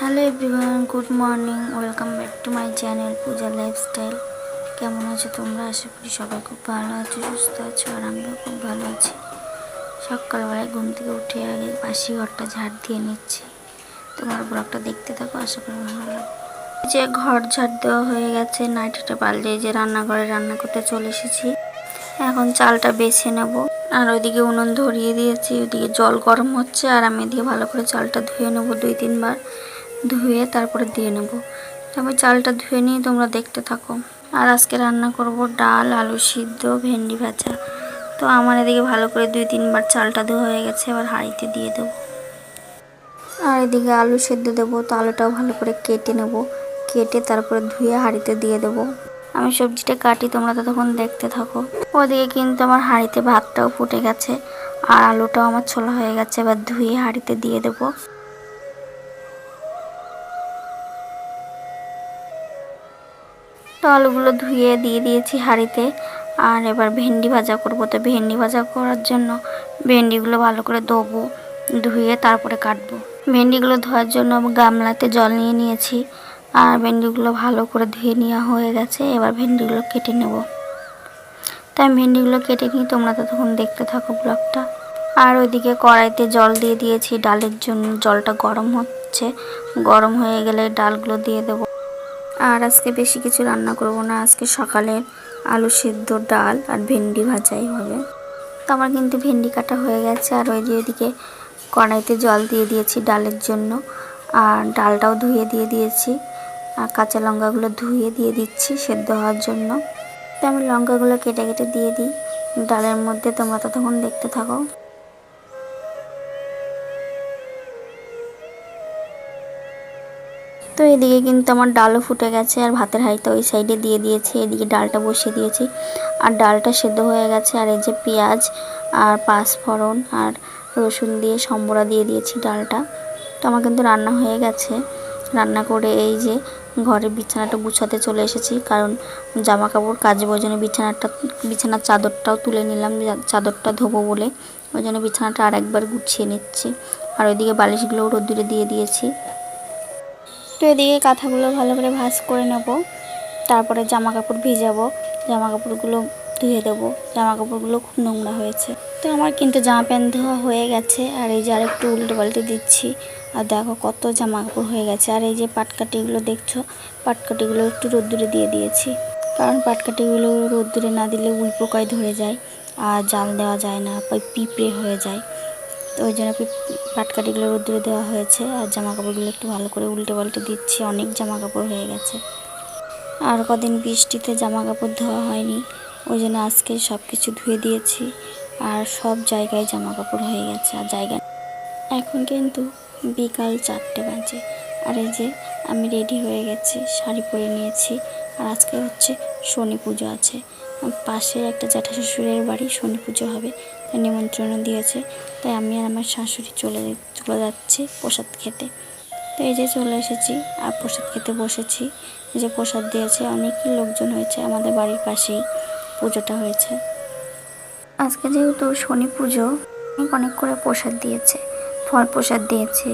Hello everyone good morning welcome back to my channel Puja lifestyle কেমন আছো তোমরা? আশা করি সবাই খুব ভালো আছো, সুস্থ আছো, আর আমিও খুব ভালো আছি। সকালবেলায় ঘুম থেকে উঠে আগে বাসি ঘরটা ঝাড় দিয়ে নিচ্ছি। তোমার ব্লগটা দেখতে থাকো, আশা করি ভালো যে ঘর ঝাড় দেওয়া হয়ে গেছে নাইটিটা পাল্টে যে রান্নাঘরে রান্না করতে চলে এসেছি। এখন চালটা বেছে নেব। আর ওইদিকে উনুন ধরিয়ে দিয়েছি, ওইদিকে জল গরম হচ্ছে, আর আমি এদিকে ভালো করে চালটা ধুয়ে নেব দুই তিনবার। ধুয়ে তারপরে দিয়ে নেব। তবে চালটা ধুয়ে নিয়ে তোমরা দেখতে থাকো। আর আজকে রান্না করব ডাল, আলু সিদ্ধ, ভেন্ডি ভাজা। তো আমার এদিকে ভালো করে দুই, তিনবার চালটা ধোয়া হয়ে গেছে, এবার হাঁড়িতে দিয়ে দেবো। আর এদিকে আলু সেদ্ধ দেবো, তো আলুটাও ভালো করে কেটে নেব। কেটে তারপরে ধুয়ে হাঁড়িতে দিয়ে দেবো। আমি সবজিটা কাটি, তোমরা তো তখন দেখতে থাকো। ওদিকে কিন্তু আমার হাঁড়িতে ভাতটাও ফুটে গেছে, আর আলুটাও আমার ছোলা হয়ে গেছে, এবার ধুয়ে হাঁড়িতে দিয়ে দেবো। আলুগুলো ধুয়ে দিয়ে দিয়েছি হাঁড়িতে। আর এবার ভেন্ডি ভাজা করব। তো ভেন্ডি ভাজা করার জন্য ভেন্ডিগুলো ভালো করে ধোবো, ধুয়ে তারপরে কাটবো। ভেন্ডিগুলো ধোয়ার জন্য গামলাতে জল নিয়ে নিয়েছি। আর ভেন্ডিগুলো ভালো করে ধুয়ে নেওয়া হয়ে গেছে। এবার ভেন্ডিগুলো কেটে নেব। তাই ভেন্ডিগুলো কেটে নিই। তোমরা তো তখন দেখতে থাকো ব্লগটা। আর ওইদিকে কড়াইতে জল দিয়ে দিয়েছি। ডালের জন্য জলটা গরম হচ্ছে। গরম হয়ে গেলে ডালগুলো দিয়ে দেবো। আর আজকে বেশি কিছু রান্না করব না। আজকে সকালে আলু সিদ্ধ, ডাল আর ভেন্ডি ভাজাই হবে। তো আমার কিন্তু ভেন্ডি কাটা হয়ে গেছে আর ওই ওইদিকে কড়াইতে জল দিয়ে দিয়েছি ডালের জন্য। আর ডালটাও ধুয়ে দিয়ে দিয়েছি। আর কাঁচা লঙ্কাগুলো ধুয়ে দিয়ে দিচ্ছি সেদ্ধ হওয়ার জন্য। তো আমি লঙ্কাগুলো কেটে কেটে দিয়ে দিই। ডালের মধ্যে তোমরা ততক্ষণ দেখতে থাকো। তো এদিকে কিন্তু আমার ডালও ফুটে গেছে আর ভাতের হাঁড়িটা ওই সাইডে দিয়ে দিয়েছি, এদিকে ডালটা বসিয়ে দিয়েছি। আর ডালটা সেদ্ধ হয়ে গেছে, আর এই যে পেঁয়াজ আর পাঁচফোড়ন আর রসুন দিয়ে সম্বরা দিয়ে দিয়েছি ডালটা। তো আমার কিন্তু রান্না হয়ে গেছে। রান্না করে এই যে ঘরে বিছানাটা গুছাতে চলে এসেছি, কারণ জামা কাপড় কাজে ওই জন্য বিছানাটা, বিছানার চাদরটাও তুলে নিলাম চাদরটা ধোবো বলে। ওই জন্য বিছানাটা আর একবার গুছিয়ে নিচ্ছি। আর ওইদিকে বালিশগুলোও রোদ্দুরে দিয়ে দিয়েছি। তো এদিকে কাঁথাগুলো ভালো করে ভাঁজ করে নেব। তারপরে জামা কাপড় ভিজাবো জামা কাপড়গুলো ধুয়ে দেবো। জামা কাপড়গুলো খুব নোংরা হয়েছে। তো আমার কিন্তু জামা প্যান্ট ধোয়া হয়ে গেছে, আর এই যে আর একটু উল্টে পাল্টে দিচ্ছি। আর দেখো কত জামা কাপড় হয়ে গেছে। আর এই যে পাটকাঠিগুলো দেখছ, পাটকাঠিগুলো একটু রোদ্দুরে দিয়ে দিয়েছি। কারণ পাটকাঠিগুলো রোদ্দুরে না দিলে উল্পোকায় ধরে যায়, আর জাল দেওয়া যায় না পিঁপড়ে হয়ে যায়। তো ওই জন্য পাটকাঠিগুলো রোদ্দুরে দেওয়া হয়েছে আর জামা কাপড়গুলো একটু ভালো করে উল্টে পাল্টে দিচ্ছি, অনেক জামা কাপড় হয়ে গেছে। আর কদিন বৃষ্টিতে জামা কাপড় ধোয়া হয়নি, ওই জন্য আজকে সব কিছু ধুয়ে দিয়েছি আর সব জায়গায় জামা কাপড় হয়ে গেছে আর জায়গা এখন কিন্তু বিকাল চারটে বাজে। আর এই যে আমি রেডি হয়ে গেছি, শাড়ি পরে নিয়েছি আর আজকে হচ্ছে শনি পুজো আছে। পাশে একটা জ্যাঠা শ্বশুরের বাড়ি শনি পুজো হবে নিমন্ত্রণ দিয়েছে। তাই আমি আর আমার শাশুড়ি চলে চলে যাচ্ছি প্রসাদ খেতে। তো এই যে চলে এসেছি আর প্রসাদ খেতে বসেছি। এই যে প্রসাদ দিয়েছে, অনেকই লোকজন হয়েছে আমাদের বাড়ির পাশেই। পুজোটা হয়েছে। আজকে যেহেতু শনি পুজো, অনেক অনেক করে প্রসাদ দিয়েছে। ফল প্রসাদ দিয়েছে,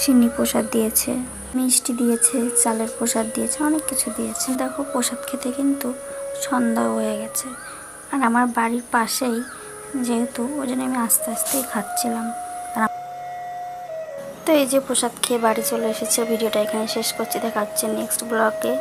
সিন্নি প্রসাদ দিয়েছে, মিষ্টি দিয়েছে, চালের প্রসাদ দিয়েছে, অনেক কিছু দিয়েছে। দেখো প্রসাদ খেতে কিন্তু সন্ধ্যা হয়ে গেছে। আর আমার বাড়ির পাশেই যেহেতু ওই জন্য আমি আস্তে আস্তেই খাচ্ছিলাম। তো এই যে প্রসাদ খেয়ে বাড়ি চলে এসেছে, ভিডিওটা এখানে শেষ করছি দেখা হচ্ছে নেক্সট ব্লগে